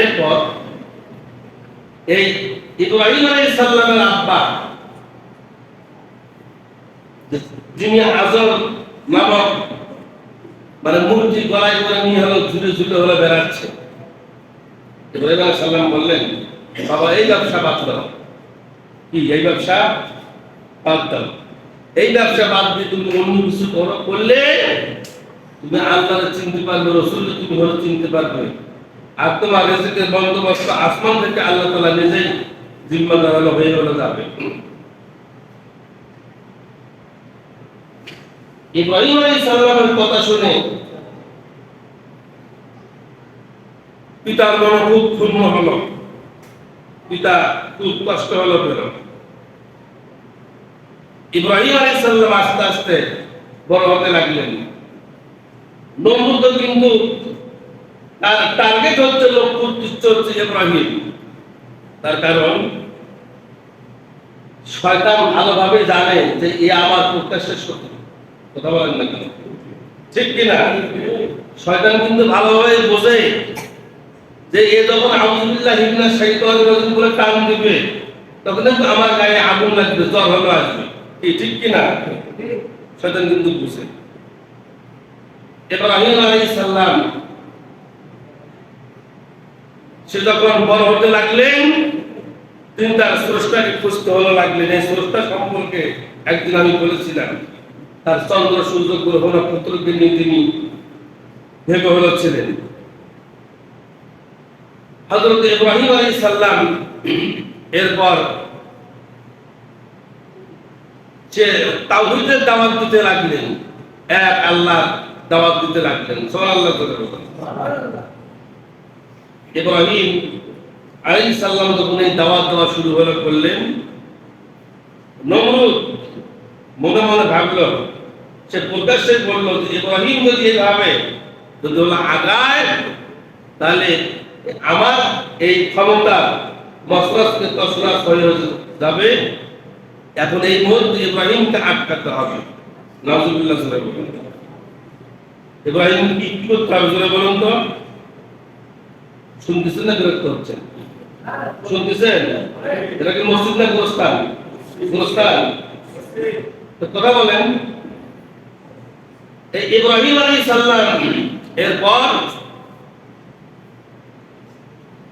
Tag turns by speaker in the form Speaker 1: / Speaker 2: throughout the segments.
Speaker 1: এরপর এই ইব্রাহিম আলাইহিস সালামের আব্বা, যিনি আজম নামক মানে মূর্তি গলায় করে নিয়ে হলো, ঝুলে ঝুলে হলো বেড়াচ্ছে। ইব্রাহিম আলাইহিস সালাম বললেন, বাবা, এই ব্যবসা বাদ দাও। কি, এই ব্যবসা বাদ দাও? এই ব্যবসা বাদ দিয়ে তুমি অন্য কিছু করো, করলে তুমি আল্লাহরে চিনতে পারবে রসুল তুমি হলো চিনতে পারবে। আর তোমার রেজিকের বন্দোবস্ত আসমান থেকে আল্লাহ তালা নিজেই জিম্মাদার হয়ে যাবে। কথা শুনে পিতার মনে খুব ক্ষুণ্ণ হলো। পিতা খুব কষ্ট হলো পেল ইব্রাহিম আলী সাল্লাম আস্তে আস্তে বড় হতে লাগলেন। নমরুদ কিন্তু তার টার্গেট হচ্ছে লক্ষ্য উদ্দেশ্য হচ্ছে ইব্রাহিম। তার কারণ, শয়তান ভালোভাবে জানে যে এ আমার প্রত্যাশের শত্রু কথা বলেন না কেন? ঠিক কিনা? শয়তান কিন্তু ভালোভাবে বোঝে যে এ যখন আউযুবিল্লাহ হিবনা শাইতান রাজিম বলে টান দিবে, তখন কিন্তু আমার গায়ে আগুন লাগবে, জ্বর হলো আসবে। কি, ঠিক কিনা? শয়তান কিন্তু বুঝে। ইব্রাহিম আলাইহিস সালাম সে যখন বড় হতে লাগলেন, তিনি তার স্রষ্টাকে খুঁজতে হলো লাগলেন। এই স্রষ্টা সম্পর্কে একদিন আমি বলেছিলাম, তার চন্দ্র সূর্য গ্রহ নক্ষত্রকে নিয়ে তিনি ভেবে হলো ছিলেন হজরত ইব্রাহিম আলী সাল্লাম এরপর সে তাওহীদের দাওয়াত দিতে লাগলেন, এক আল্লাহ দাওয়াত দিতে লাগলেন। করে বলেন। ইব্রাহিম আলী সাল্লাম যখন এই দাওয়াত দেওয়া শুরু হলো করলেন নমরুদ। মনে মনে ভাবলো, সে প্রকাশ্যে বলল যে, ইব্রাহিম যদি এভাবে যদি হলো আগায়, তাহলে আমার এই ক্ষমতা মসরাসকে তসরাস হয়ে যাবে। এখন এই মুহূর্তে ইব্রাহিমকে আটকাতে হবে। নাজুবুল্লাহ ইব্রাহিম কি করতে হবে বলুন তো। শুনতেছেন না বিরক্ত হচ্ছেন? শুনতেছেন? এটা কি মসজিদ না তো কথা বলেন। ইব্রাহিম আলী সাল্লাম এরপর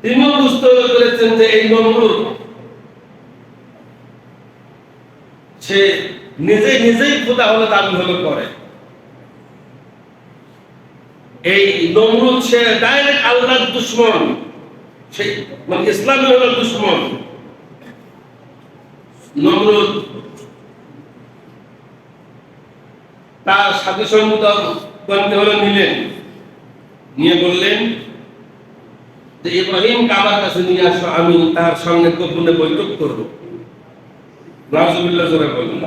Speaker 1: তিনিও বুঝতে যে এই নমরুদ, সে নিজে নিজেই খোদা হলে দাবি করে। এই নমরুদ, সে ডাইরেক্ট আল্লাহর দুশ্মন। সে মানে ইসলামের হলো দুশ্মন। নমরুদ তার সাথী সঙ্গীতগণকে হলো নিলেন। নিয়ে বললেন, যে ইব্রাহিমকে আমার কাছে নিয়ে আসো, আমি তার সঙ্গে গোপনে বৈঠক করব। নাজুবিল্লাহ জোরে বললেন।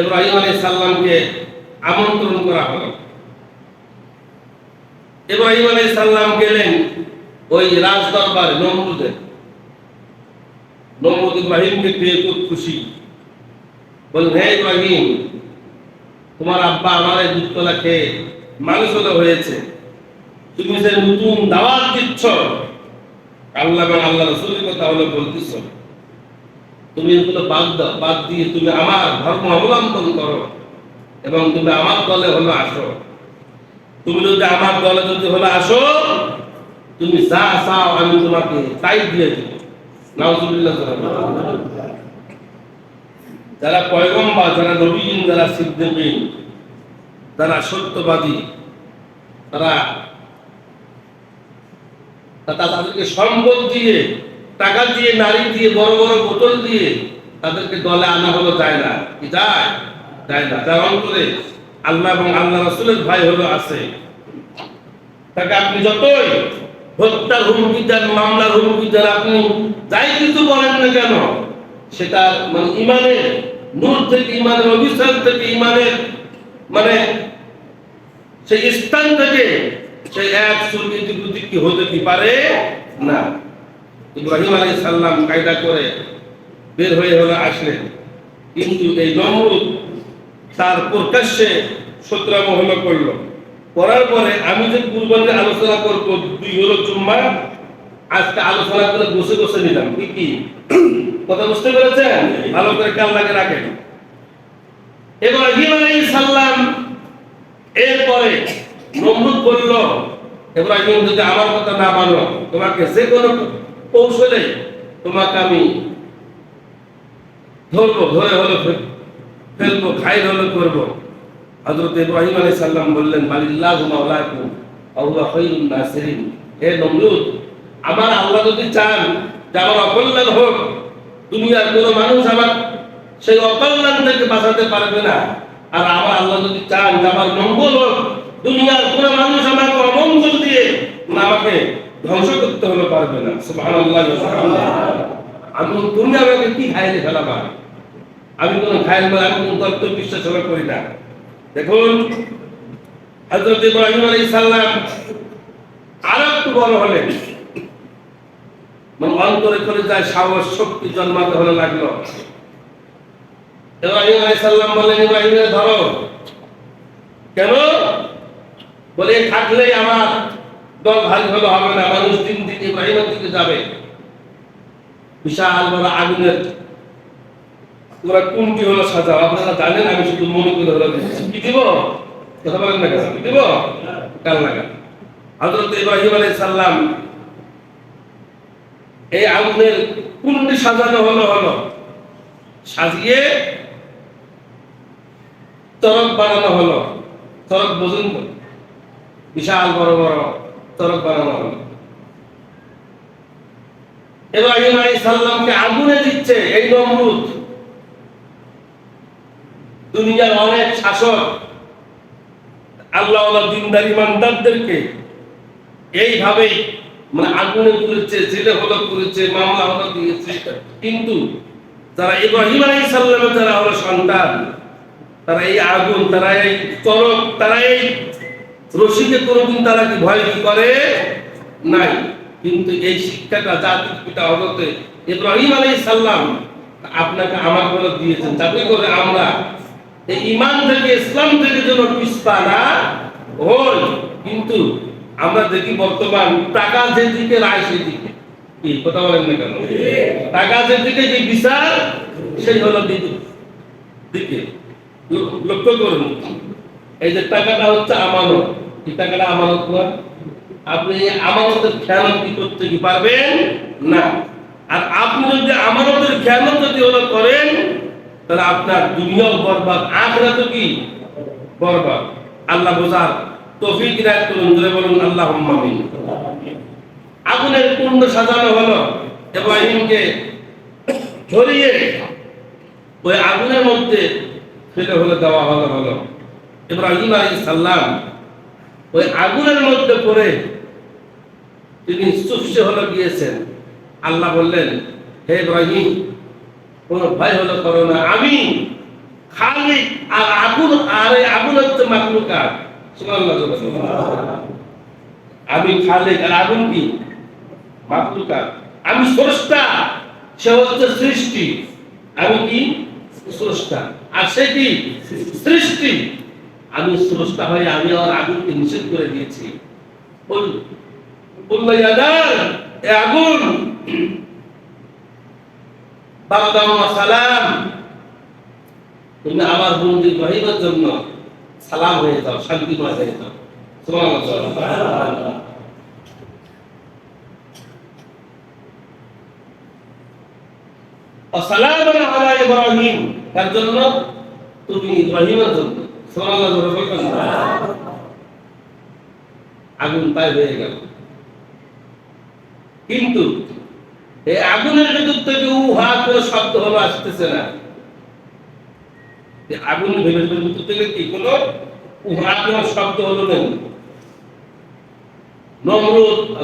Speaker 1: ইব্রাহিম আলাইহিস সালামকে আমন্ত্রণ করা হলো। ইব্রাহিম আলাইহিস সালাম গেলেন ওই রাজ দরবারে নমরুদের। নমরুদ ইব্রাহিমকে পেয়ে খুব খুশি। বললেন, হে ইব্রাহিম, তোমার আব্বা আমার এই দুধতলা খেয়ে মানুষ হয়েছে। তুমি যে নতুন দাওয়াত দিচ্ছ, আল্লাহ এবং আল্লাহ রসুলের কথা হলো বলতেছ। তুমি এগুলো বাদ দাও, বাদ দিয়ে তুমি আমার ধর্ম অবলম্বন করো এবং তুমি আমার দলে হলো আসো। তুমি যদি আমার দলে যদি হলো আসো, তুমি যা চাও আমি তোমাকে তাই দিয়ে দিব। নাউজুবিল্লাহ যারা পয়গম্বর, যারা নবীন যারা সত্যবাদী, তারা তাদেরকে সম্পদ দিয়ে, টাকা দিয়ে, নারী দিয়ে, বড় বড় বোতল দিয়ে তাদেরকে দলে আনা হলো যায় না। কি যায়? যায় না। যার অন্তরে আল্লাহ এবং আল্লাহ রসুলের ভাই হলো আছে। তাকে আপনি যতই হত্যার হুমকি দেন, মামলার হুমকি দেন, আপনি যাই কিছু বলেন না কেন সেটা মানে ইমানের নূর থেকে, ইমানের অভিশাপ থেকে, ইমানের মানে সেই স্থান থেকে সেই এক সুরনীতি কি হতে কি পারে না। ইব্রাহিম আলী সাল্লাম কায়দা করে বের হয়ে হলে আসলেন। কিন্তু এই নমরুদ তার প্রকাশ্যে শত্রামহল করল করার পরে আমি যে কুরবানির আলোচনা করব, দুই হলো জুম্মা, আজকে আলোচনা করে বসে বসে নিলাম। কি কি? কথা বুঝতে পেরেছেন? ভালো করে কাল লাগে রাখেন। এরপরে নমরুদ বলল যদি আমার কথা না মানো, তোমাকে যে কোনো কৌশলে তোমাকে আমি ধরবো, ধরে হলো ফেলব খাই হলো করব। হযরত ইব্রাহিম আলাইহিস সালাম বললেন বালিল্লাহু মাওলাকুম, আল্লাহ খায়রুন নাসিরিন। হে নমরুদ, আমার আল্লাহ যদি চান যে আমার অকল্যাণ হোক, দুনিয়ার কোনো মানুষ আমার সেই অকল্যাণ থেকে বাঁচাতে পারবে না। আর আমার আল্লাহ যদি চান যে আমার মঙ্গল হোক, দুনিয়ার কোনো মানুষ আমাকে অমঙ্গল দিয়ে না আমাকে ধ্বংস করতে হলে পারবে না। আমি তুমি আমাকে কি খাইলে ফেলাবা? আমি কোন খাইল আমি কোন তত্ত্ব বিশ্বাস করি না। দেখুন, হযরত ইব্রাহিম আলাইহিস সালাম আর একটু বড় হলেন। মানে অন্তরে করে যায়, সাহস, শক্তি জন্মাতে হলে লাগল। ইব্রাহিম আলাইহিস সালাম বললেন ইব্রাহিমে ধরো। কেন? বলে, থাকলেই আমার দল ভারী হলে হবে না। মানুষ দিন দিন ইব্রাহিমের দিকে যাবে। বিশাল বড় আগুনের ওরা কোনটি হলো সাজাও আপনারা জানেন আমি শুধু মনে করে হলো দিচ্ছি। কি দিব? কথা বলেন না কি দিব? কাল লাগা। হযরত ইব্রাহিম আলাইহিস সালাম এই আগুনের কুণ্ডি সাজানো হলো হলো? সাজিয়ে তরক বানানো হলো। তরক বোঝেন? বিশাল বড় বড় তরক বানানো হলো। ইব্রাহিম আলাইহিস সালামকে আগুনে দিচ্ছে এই নমরুদ। দুনিয়ার অনেক শাসক আল্লাহ দিনদার ইমানদারদেরকে এইভাবেই মানে আগুনে পুড়েছে, জেলে হলো পুড়েছে, মামলা হলো দিয়েছে। কিন্তু যারা ইব্রাহিম আলাইহিস সালামের যারা হলো সন্তান। তারা এই আগুন, তারা এই চরক তারা এই রশিকে কোনোদিন তারা কি ভয় কি করে? নাই। কিন্তু এই শিক্ষাটা জাতির পিতা হজরতে ইব্রাহিম আলাইহিস সালাম আপনাকে আমার করে দিয়েছেন। যাতে করে আমরা ইমান থেকে, ইসলাম থেকে যেন পিছপা না হই, কিন্তু আমরা দেখি বর্তমান টাকা যেদিকে রায় সেদিকে কি, কথা বলেন না কেন? টাকা যেদিকে যে বিচার, সেই হলো দিকে। লক্ষ্য করুন, এই যে টাকাটা হচ্ছে আমানত। এই টাকাটা আমানত না আপনি আমানতের খেয়ানত কি করতে কি পারবেন? না। আর আপনি যদি আমানতের খেয়ানত যদি হলো করেন তাহলে আপনার দুনিয়াও বরবাদ আখরা তো কি? বরবাদ। আল্লাহ বোঝার তৌফিক রায় করুন ধরে বলুন আল্লাহ আমিন। আগুনের কুণ্ড সাজানো হলো, ইব্রাহিমকে ধরিয়ে ওই আগুনের মধ্যে ফেলে হলে, দেওয়া হলো হলো। ইব্রাহিম আলাইহিস সালাম ওই আগুনের মধ্যে পড়ে তিনি চুপসে হলো, গিয়েছেন। আল্লাহ বললেন, হে ইব্রাহিম কোন ভয় হলো, করো না। আমি খালি আর আগুন আর আগুন হচ্ছে মাকলুকাত আমি খালি আর আগুন কি? মাকলুকাত আমি স্রষ্টা, সে হচ্ছে সৃষ্টি। আমি কি? স্রষ্টা। আর সে কি? সৃষ্টি। আমি স্রষ্টা হয়ে আমি আমার আগুনকে নিষেধ করে দিয়েছি। বল বলল আগুন সালাম। তুমি আমার বন্ধু ইব্রাহিমের জন্য সালাম হয়ে যাও শান্তিময় হয়ে যাও। ইব্রাহিম। তার জন্য? তুমি ইব্রাহিমের? আগুন পায় হয়ে গেল। কিন্তু এই আগুনের ভিতর থেকে উহা শব্দ হলো আসতেছে না। আগুন ভেবে ভিতর থেকে কি কোনো উহা শব্দ হলো না?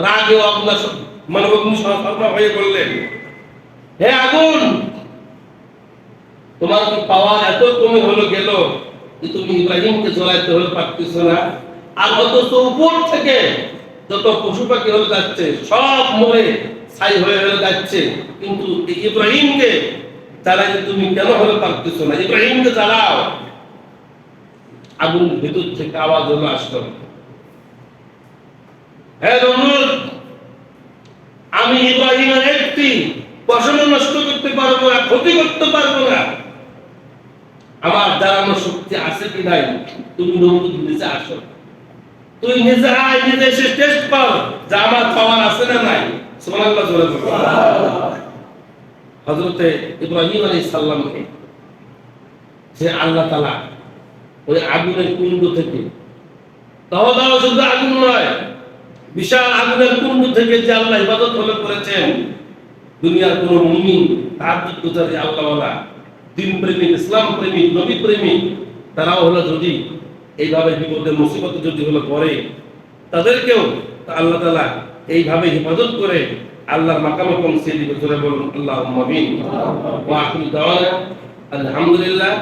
Speaker 1: রাগে মানে হয়ে বললেন, হে আগুন, তোমার কি পাওয়ার এত কমে হলো গেল যে তুমি ইব্রাহিমকে জ্বলাইতে হলে পারতেছ না? আর অথচ উপর থেকে যত পশু পাখি হলে যাচ্ছে, সব মরে। ছাই হয়ে হয়ে যাচ্ছে। কিন্তু ইব্রাহিমকে তুমি কেন হলে পারতেছ না ইব্রাহিমকে আগুন ভেতর থেকে আওয়াজ হলো আসলো। হ্যাঁ আমি ইব্রাহিমের একটি ফসল নষ্ট করতে পারব না, ক্ষতি করতে পারব না। আমার দাঁড়ানোর শক্তি আছে কি নাই? তুমি নমরুদ নিজে আসো। তুই নিজে আয়, নিজে এসে টেস্ট কর যে আমার পাওয়ার আছে না নাই। ইব্রাহিম যে আল্লাহ ওই আগুনের কুণ্ড থেকে শুধু আগুন নয়, বিশাল আগুনের কুণ্ড থেকে যে আল্লাহ ইবাদত হলে করেছেন, দুনিয়ার কোন মুমিন তাহাজ্জুদ গুজারি আল্লাহওয়ালা দিন প্রেমিক ইসলাম প্রেমিক নবী প্রেমিক তারাও হলো যদি এইভাবে বিপদে, মুসিবতে যদি হলো পড়ে, তাদেরকেও আল্লাহ তাআলা এইভাবে হেফাজত করে আল্লাহর মাকামে পৌঁছে দিবে বলুন আল্লাহ আলহামদুলিল্লাহ।